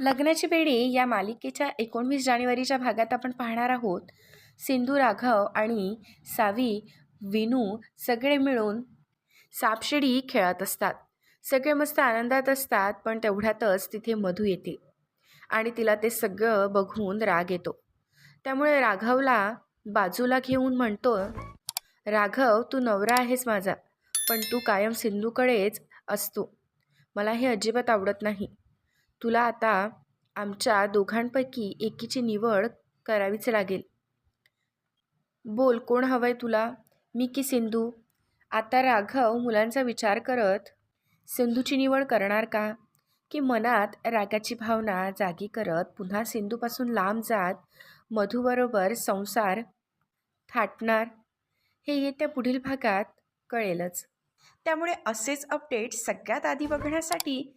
लग्नाची बेडी या मालिकेच्या एकोणवीस जानेवारीच्या भागात आपण पाहणार आहोत. सिंधू राघव आणि सावी विनू सगळे मिळून सापशिडी खेळत असतात. सगळे मस्त आनंदात असतात पण तेवढ्यातच तिथे मधू येते आणि तिला ते सगळं बघून राग येतो. त्यामुळे राघवला बाजूला घेऊन म्हणतो राघव तू नवरा आहेस माझा पण तू कायम सिंधूकडेच असतो. मला हे अजिबात आवडत नाही. तुला आता आमच्या दोघांपैकी एकीची निवड करावीच लागेल. बोल कोण हवंय तुला? मी की सिंधू? आता राघव मुलांचा विचार करत सिंधूची निवड करणार का? की मनात रागाची भावना जागी करत पुन्हा सिंधूपासून लांब जात मधूबरोबर संसार थाटणार? हे येत्या पुढील भागात कळेलच. त्यामुळे असेच अपडेट सगळ्यात आधी बघण्यासाठी